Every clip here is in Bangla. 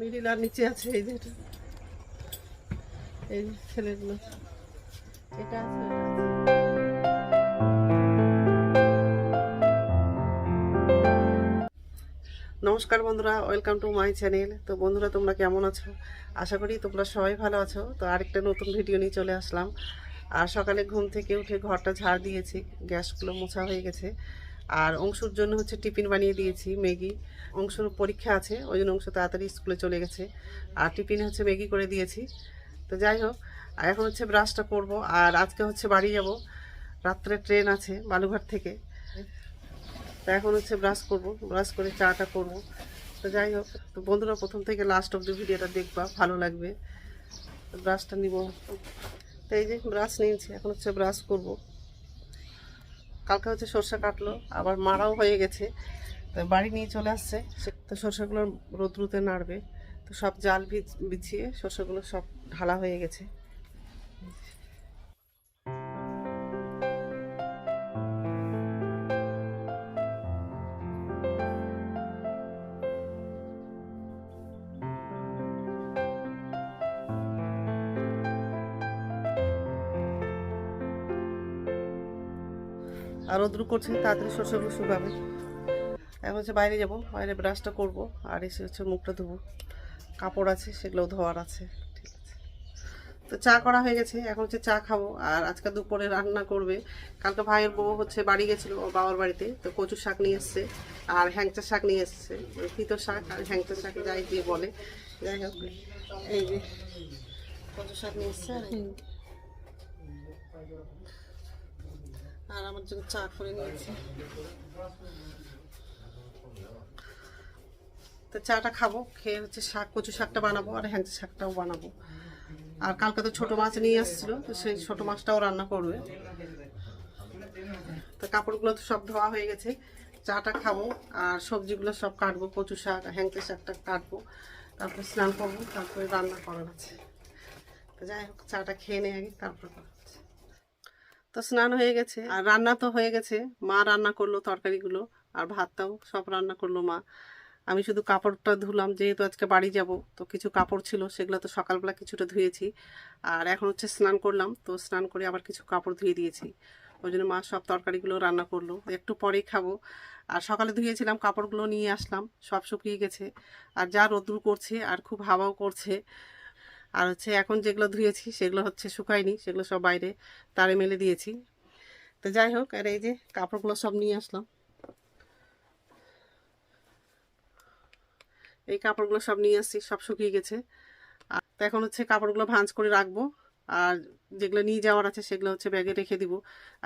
মিডিল আর নিচে আছে, এই যে। এই ছেলেগুলো। এটা আছে। নমস্কার বন্ধুরা, ওয়েলকাম টু মাই চ্যানেল। তো বন্ধুরা, তোমরা কেমন আছো? আশা করি তোমরা সবাই ভালো আছো। তো আরেকটা নতুন ভিডিও নিয়ে চলে আসলাম। আর সকালে ঘুম থেকে উঠে ঘরটা ঝাড় দিয়েছি, গ্যাসগুলো মোছা হয়ে গেছে। আর অংশুর জন্য হচ্ছে টিফিন বানিয়ে দিয়েছি ম্যাগি। অংশুর পরীক্ষা আছে, ওই জন্য অংশ তাড়াতাড়ি স্কুলে চলে গেছে। আর টিফিন হচ্ছে ম্যাগি করে দিয়েছি। তো যাই হোক, আর এখন হচ্ছে ব্রাশটা করব। আর আজকে হচ্ছে বাড়ি যাব। রাত্রে ট্রেন আছে বালুঘাট থেকে। তো এখন হচ্ছে ব্রাশ করব, ব্রাশ করে চাটা করব। তো যাই হোক, তো বন্ধুরা প্রথম থেকে লাস্ট অব দ্য ভিডিওটা দেখবা, ভালো লাগবে। ব্রাশটা নিব। তো এই যে ব্রাশ নিয়েছি, এখন হচ্ছে ব্রাশ করব। কালকে হচ্ছে সর্ষে কাটলো, আবার মারাও হয়ে গেছে। তো বাড়ি নিয়ে চলে আসছে। তো সর্ষেগুলো রোদ্রুতে নাড়বে। তো সব জাল বিছিয়ে সর্ষেগুলো সব ঢালা হয়ে গেছে। রোদ্রু করছে তাড়াতাড়ি সর্ষেগুলো শুকাবে এখন হচ্ছে বাইরে যাব, বাইরে ব্রাশটা করব, আর এসে হচ্ছে মুখটা ধোবো। কাপড় আছে সেগুলো ধোয়ার আছে, ঠিক আছে। তো চা করা হয়ে গেছে, এখন হচ্ছে চা খাব, আর আজকে দুপুরে রান্না করবে। কালকে ভাইয়ের বউ হচ্ছে বাড়ি গেছিল, ওর বাবার বাড়িতে, তো কচু শাক নিয়ে এসছে, আর হ্যাংচা শাক নিয়ে এসছে পিতো শাক আর হ্যাংচা শাক, যাই দিয়ে বলে। যাই হোক, এই যে কচু শাক নিয়ে এসছে, আর আর আমার জন্য চা করে নিয়েছি। তো চাটা খাব, খেয়ে হচ্ছে শাক, কচু শাকটা বানাবো আর হ্যাংচা শাকটাও বানাবো। আর কালকে তো ছোট মাছ নিয়ে আসছিল, তো সেই ছোট মাছটাও রান্না করবে। তো কাপড়গুলো তো সব ধোয়া হয়ে গেছে। চাটা খাব আর সবজিগুলো সব কাটবো, কচু শাক, হ্যাংচা শাকটা কাটবো। তারপরে স্নান করব, তারপরে রান্না করার আছে। তো যাই হোক, চাটা খেয়ে নেই আগে, তারপর। তো স্নান হয়ে গেছে। আর রান্না তো হয়ে গেছে। মা রান্না করল তরকারিগুলো আর ভাতটাও সব রান্না করল মা। আমি শুধু কাপড়টা ধুলাম, যেহেতু আজকে বাড়ি যাব, তো কিছু কাপড় ছিল, সেগুলো তো সকালবেলা কিছুটা ধুয়েছি। আর এখন হচ্ছে স্নান করলাম, তো স্নান করে আবার কিছু কাপড় ধুয়ে দিয়েছি। ওই জন্য মা সব তরকারিগুলো রান্না করল। একটু পরেই খাব। আর সকালে ধুয়েছিলাম, কাপড়গুলো নিয়ে আসলাম, সব শুকিয়ে গেছে। আর যা রোদ্রু করছে আর খুব হাওয়াও করছে আর হচ্ছে এখন যেগুলো ধুয়েছি সেগুলো হচ্ছে শুকায়নি, সেগুলো সব বাইরে তারে মেলে দিয়েছি। তো যাই হোক, আর এই যে কাপড়গুলো সব নিয়ে আসলাম। এই কাপড়গুলো সব নিয়ে আসছি, সব শুকিয়ে গেছে। আর এখন হচ্ছে কাপড়গুলো ভাঁজ করে রাখব। আর যেগুলো নিয়ে যাওয়ার আছে সেগুলো হচ্ছে ব্যাগে রেখে দিব।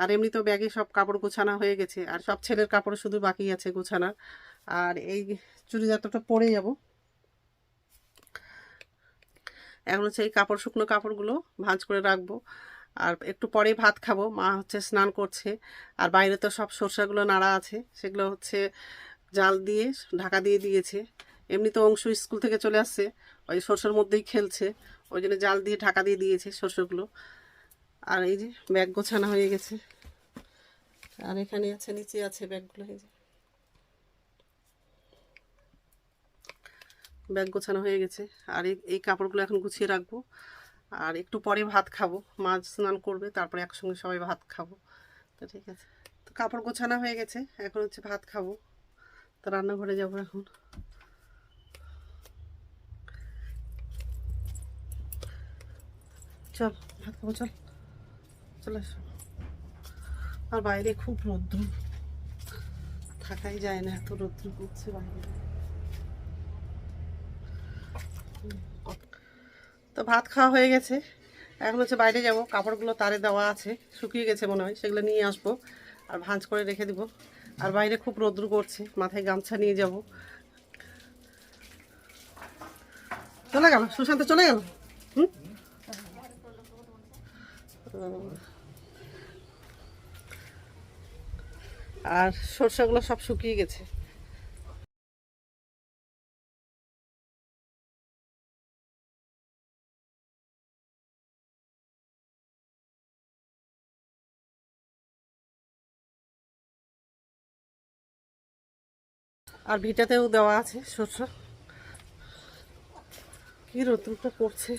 আর এমনি তো ব্যাগে সব কাপড় গোছানো হয়ে গেছে। আর সব ছেলের কাপড় শুধু বাকি আছে গোছানোর। আর এই চুড়িদারটা পরে যাব। এখন হচ্ছে এই কাপড়, শুকনো কাপড়গুলো ভাঁজ করে রাখব। আর একটু পরে ভাত খাব। মা হচ্ছে স্নান করছে। আর বাইরে তো সব সরষাগুলো নাড়া আছে। সেগুলো হচ্ছে জাল দিয়ে ঢাকা দিয়ে দিয়েছে। এমনি তো অংশ স্কুল থেকে চলে আসছে। ওই সরষের মধ্যেই খেলছে। ওই জন্য জাল দিয়ে ঢাকা দিয়ে দিয়েছে সরষেগুলো। আর এই যে ব্যাগ গোছানো হয়ে গেছে। আর এখানে আছে, নিচে আছে ব্যাগগুলো, এই যে। ব্যাগ গোছানো হয়ে গেছে। আর এই কাপড়গুলো এখন গুছিয়ে রাখব। আর একটু পরে ভাত খাব। মাছ স্নান করবে, তারপরে একসঙ্গে সবাই ভাত খাব। তো ঠিক আছে। তো কাপড় গোছানো হয়ে গেছে। এখন হচ্ছে ভাত খাব। তো রান্নাঘরে যাব এখন। চল, ভাত খাব, চল। চলে এসো আর বাইরে খুব রৌদ্র। থাকাই যায় না, এত রৌদ্র করছে বাইরে। তো ভাত খাওয়া হয়ে গেছে। এখন হচ্ছে বাইরে যাব। কাপড়গুলো তারে দেওয়া আছে। শুকিয়ে গেছে মনে হয়। সেগুলো নিয়ে আসব। আর ভাঁজ করে রেখে দিব। আর বাইরে খুব রৌদ্র করছে। মাথায় গামছা নিয়ে যাব। চলে গেল? সুশান্ত চলে গেল? হুম? আর সরষেগুলো সব শুকিয়ে গেছে। আর ভিটাতেও দেওয়া আছে শস্য। কি রোদ্রটা পড়ছে।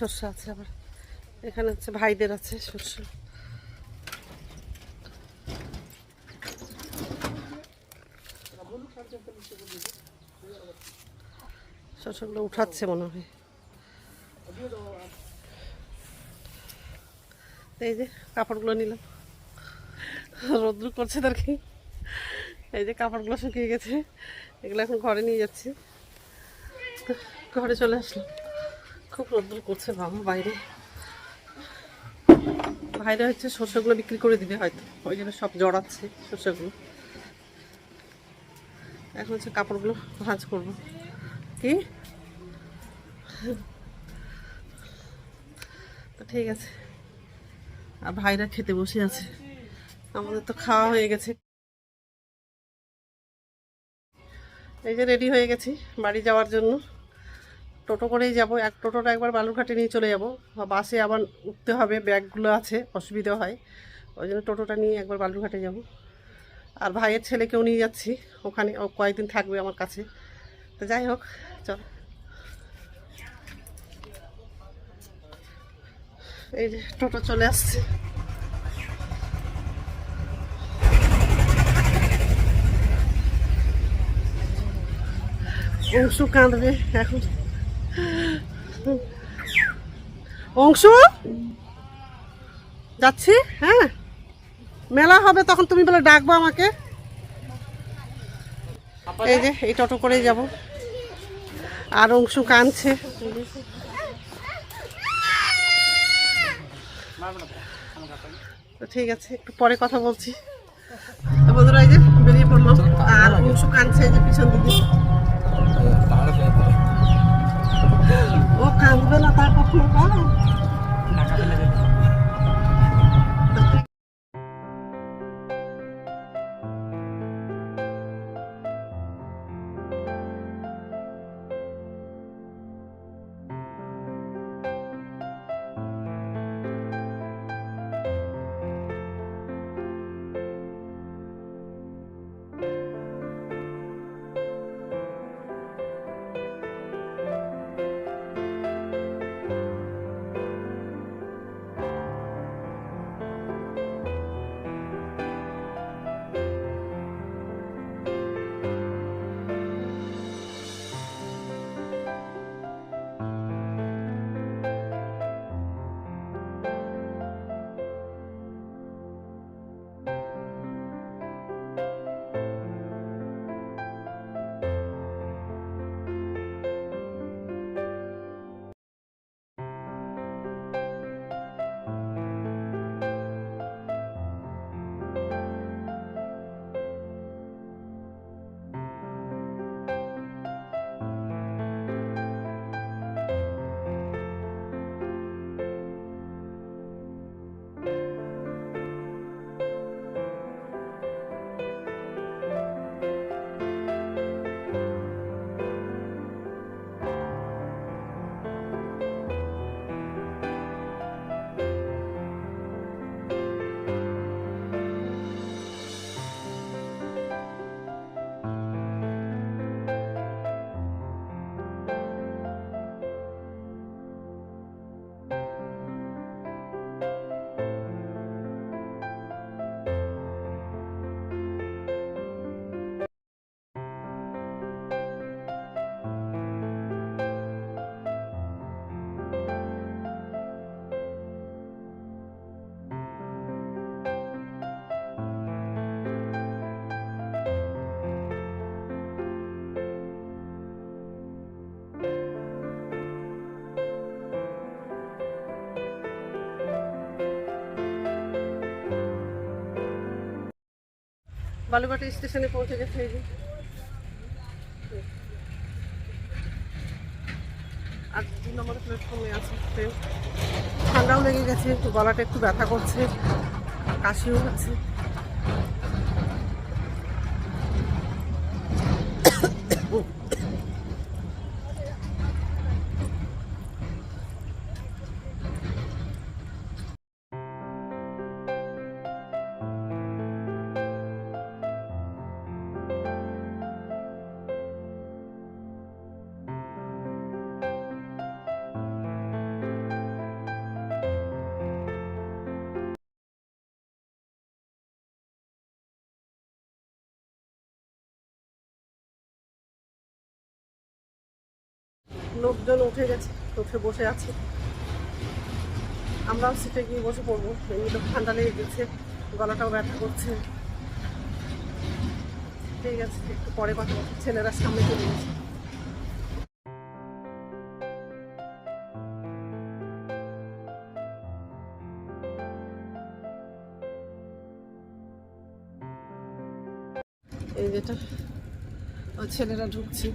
শস্য আছে আবার। এখানে হচ্ছে ভাইদের আছে শস্য। শস্যগুলো উঠাচ্ছে মনে হয়। এই যে কাপড়গুলো নিলাম। রোদ্র করছে তার কি? এই যে কাপড়গুলো শুকিয়ে গেছে, এগুলো এখন ঘরে নিয়ে যাচ্ছি। ঘরে চলে আসলাম। খুব রোদ্র করছে বাবা, বাইরে। বাইরে হচ্ছে শস্যগুলো বিক্রি করে দিবে হয়তো। ওই জন্য সব জড়াচ্ছে শস্যগুলো এখন হচ্ছে কাপড়গুলো ভাঁজ করব। কি? ঠিক আছে। আর ভাইরা খেতে বসে আছে। আমাদের তো খাওয়া হয়ে গেছে। এই যে রেডি হয়ে গেছি বাড়ি যাওয়ার জন্য। টোটো করেই যাব। এক টোটোটা একবার বালুরঘাটে নিয়ে চলে যাব। বাসে আবার উঠতে হবে, ব্যাগগুলো আছে, অসুবিধা হয়। ওই জন্য টোটোটা নিয়ে একবার বালুরঘাটে যাব। আর ভাইয়ের ছেলেকেও নিয়ে যাচ্ছি। ওখানে ও কয়েকদিন থাকবে আমার কাছে। তো যাই হোক, চল। এই যে টোটো চলে আসছে। অংশু কাঁদবে এখন। অংশু? যাচ্ছি? হ্যাঁ? মেলা হবে তখন তুমি বলে ডাকবো আমাকে। এই যে এই টোটো করেই যাব। আর অংশু কাঁদছে। তো ঠিক আছে একটু পরে কথা বলছি। বন্ধুরা এই যে বেরিয়ে পড়ল। আর অংশু কাঁদছে এই যে পিছন দিকে। ও কাঁদবে না তার কখনো বালুঘাট স্টেশনে পৌঁছে গেছে যে। আর দু নম্বরের প্ল্যাটফর্মে আছে ট্রেন। ঠান্ডাও লেগে গেছে, একটু গলাটা একটু ব্যথা করছে, কাশিও আছে লোকজন উঠে গেছে, উঠে বসে আছে। আমরাও সিটে গিয়ে বসে পড়ব। এমনি তো ঠান্ডা লেগে গেছে, গলাটাও ব্যথা করছে। ঠিক আছে, একটু পরে কথা। ছেলেরা সামনে চলে গেছে। এই যেটা ছেলেরা ঢুকছে।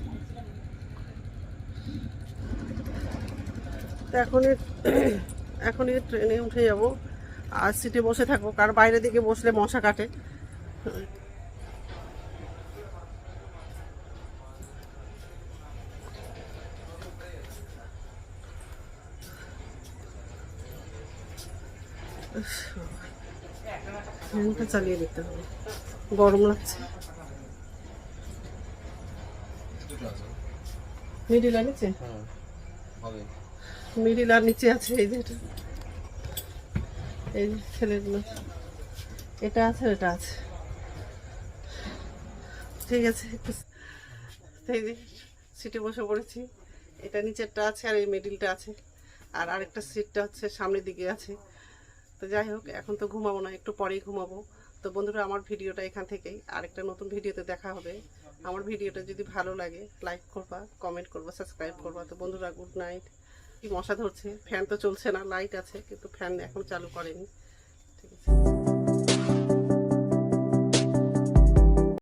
তো এখনই এখনই ট্রেনে উঠে যাব। আর সিটে বসে থাকব কার বাইরে দিকে বসলে মশা কাটে। ফ্যানটা চালিয়ে দিতে হবে। গরম লাগছে। মিডিল নিচে হুম হবে। মিডিল আর নিচে আছে, এই যে এটা। এই যে ছেলেগুলো। এটা আছে এটা আছে। ঠিক আছে, এই যে সিটে বসে পড়েছি। এটা নিচেরটা আছে আর এই মিডিলটা আছে। আর আরেকটা সিটটা হচ্ছে সামনের দিকে আছে। তো যাই হোক, এখন তো ঘুমাবো না, একটু পরেই ঘুমাবো। তো বন্ধুরা, আমার ভিডিওটা এখান থেকেই। আরেকটা নতুন ভিডিওতে দেখা হবে। আমার ভিডিওটা যদি ভালো লাগে লাইক করবা কমেন্ট করবা সাবস্ক্রাইব করবা। তো বন্ধুরা গুড নাইট কি মশা ধরছে? ফ্যান তো চলছে না লাইট আছে, কিন্তু ফ্যান এখন চালু করেনি। ঠিক আছে।